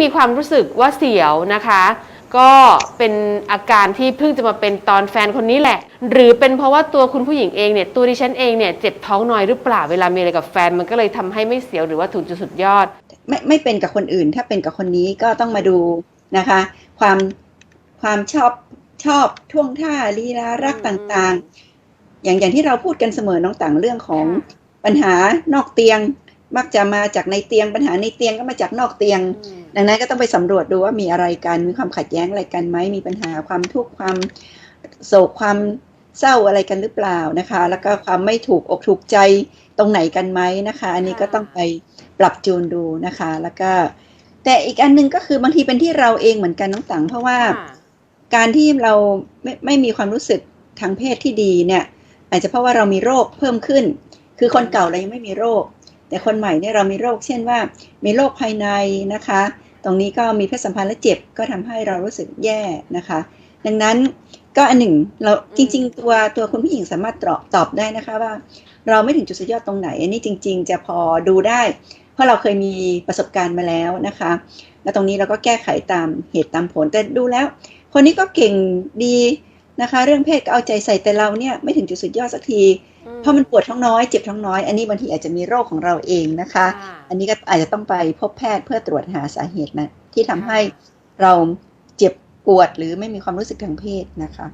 มีความรู้สึกว่าเสียวนะคะ ก็เป็นอาการที่เพิ่งจะมาเป็นตอนแฟนคนนี้แหละ หรือเป็นเพราะว่าตัวคุณผู้หญิงเองเนี่ยตัวดิฉันเองเนี่ยเจ็บท้องน้อยหรือเปล่าเวลามีอะไรกับแฟนมันก็เลยทำให้ไม่เสียวหรือว่าถึงจุดสุดยอด ไม่ไม่เป็นกับคนอื่น ถ้าเป็นกับคนนี้ก็ต้องมาดูนะคะ ความความชอบชอบท่วงท่าลีลารักอืมต่างๆ อย่างอย่างที่เราพูดกันเสมอน้องต่างเรื่องของปัญหานอกเตียง มักจะมาจากในเตียงปัญหาในเตียงก็มาจากนอกเตียง ดังนั้นก็ต้องไปสำรวจดูว่ามีอะไรกันมีความขัดแย้งอะไรกันไหมมีปัญหาความทุกข์ความโศกความเศร้าอะไรกันหรือเปล่านะคะ แล้วก็ความไม่ถูกอกถูกใจตรงไหนกันไหมนะคะ อันนี้ก็ต้องไปปรับจูนดูนะคะ แล้วก็แต่อีกอันหนึงก็คือบางทีเป็นที่เราเองเหมือนกันน้องตังเพราะว่าการที่เราไม่ไม่มีความรู้สึกทางเพศที่ดีเนี่ย อาจจะเพราะว่าเรามีโรคเพิ่มขึ้น คือคนเก่าเรายังไม่มีโรค แต่คนใหม่เนี่ยเรามีโรคเช่นว่า มีโรคภายในนะคะ ตรงนี้ก็มีเพศสัมพันธ์และเจ็บก็ทำให้เรารู้สึกแย่นะคะ ดังนั้นก็อันหนึ่งเราจริง ๆ ตัวตัวคุณผู้หญิงสามารถตอบตอบได้นะคะว่า เราไม่ถึงจุดสุดยอดตรงไหน อันนี้จริง ๆ จะพอดูได้ เพราะเราเคยมีประสบการณ์มาแล้วนะคะ แล้วตรงนี้เราก็แก้ไขตามเหตุตามผลแต่ดูแล้ว คนนี้ก็เก่งดีนะคะ เรื่องเพศก็เอาใจใส่แต่เราเนี่ยไม่ถึงจุดสุดยอดสักที เพราะมันปวดท้องน้อยเจ็บท้องน้อย อันนี้บางทีอาจจะมีโรคของเราเองนะคะ อันนี้ก็อาจจะต้องไปพบแพทย์เพื่อตรวจหาสาเหตุนะที่ทำให้เราเจ็บปวดหรือไม่มีความรู้สึกทางเพศนะคะ